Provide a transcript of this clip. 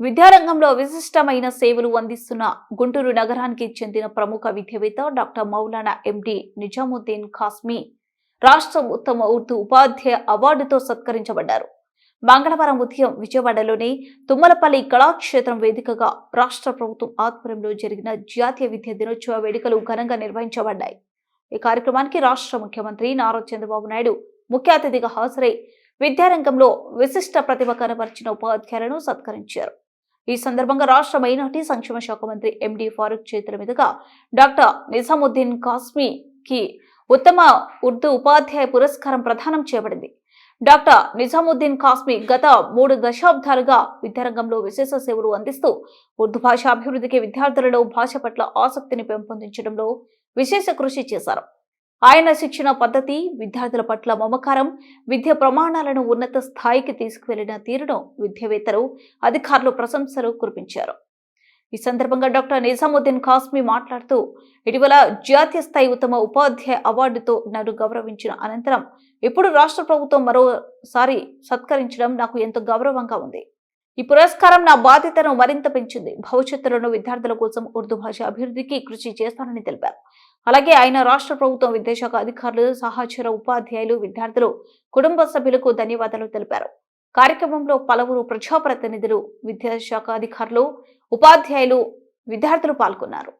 విద్యారంగంలో విశిష్టమైన సేవలు అందిస్తున్న గుంటూరు నగరానికి చెందిన ప్రముఖ విద్యావేత్త డాక్టర్ మౌలానా ఎండి నిజాముద్దీన్ ఖాస్మీ రాష్ట్ర ఉత్తమ ఉర్దూ ఉపాధ్యాయ అవార్డుతో సత్కరించబడ్డారు. మంగళవారం ఉదయం విజయవాడలోని తుమ్మలపల్లి కళాక్షేత్రం వేదికగా రాష్ట్ర ప్రభుత్వం ఆధ్వర్యంలో జరిగిన జాతీయ విద్యా దినోత్సవ వేడుకలు ఘనంగా నిర్వహించబడ్డాయి. ఈ కార్యక్రమానికి రాష్ట్ర ముఖ్యమంత్రి నారా చంద్రబాబు నాయుడు ముఖ్య అతిథిగా హాజరై విద్యారంగంలో విశిష్ట ప్రతిభ కనబరిచిన ఉపాధ్యాయులను సత్కరించారు. ఈ సందర్భంగా రాష్ట్ర మైనార్టీ సంక్షేమ శాఖ మంత్రి ఎండి ఫారూక్ చేతుల మీదుగా డాక్టర్ నిజాముద్దీన్ కాస్మీకి ఉత్తమ ఉర్దూ ఉపాధ్యాయ పురస్కారం ప్రదానం చేయబడింది. డాక్టర్ నిజాముద్దీన్ కాస్మీ గత మూడు దశాబ్దాలుగా విద్యారంగంలో విశేష సేవలు అందిస్తూ ఉర్దూ భాష అభివృద్ధికి విద్యార్థులలో భాష పట్ల ఆసక్తిని పెంపొందించడంలో విశేష కృషి చేశారు. ఆయన శిక్షణ పద్ధతి విద్యార్థుల పట్ల మమకారం విద్య ప్రమాణాలను ఉన్నత స్థాయికి తీసుకువెళ్ళిన తీరును విద్యావేత్తలు అధికారులు ప్రశంసలు కురిపించారు. ఈ సందర్భంగా డాక్టర్ నిజాముద్దీన్ కాస్మీ మాట్లాడుతూ ఇటీవల జాతీయ స్థాయి ఉత్తమ ఉపాధ్యాయ అవార్డుతో నన్ను గౌరవించిన అనంతరం ఇప్పుడు రాష్ట్ర ప్రభుత్వం మరోసారి సత్కరించడం నాకు ఎంతో గౌరవంగా ఉంది. ఈ పురస్కారం నా బాధ్యతను మరింత పెంచింది. భవిష్యత్తులోనూ విద్యార్థుల కోసం ఉర్దూ భాష అభివృద్ధికి కృషి చేస్తానని తెలిపారు. అలాగే ఆయన రాష్ట్ర ప్రభుత్వం విద్యాశాఖ అధికారులు సహచర ఉపాధ్యాయులు విద్యార్థులు కుటుంబ సభ్యులకు ధన్యవాదాలు తెలిపారు. కార్యక్రమంలో పలువురు ప్రజాప్రతినిధులు విద్యాశాఖ అధికారులు ఉపాధ్యాయులు విద్యార్థులు పాల్గొన్నారు.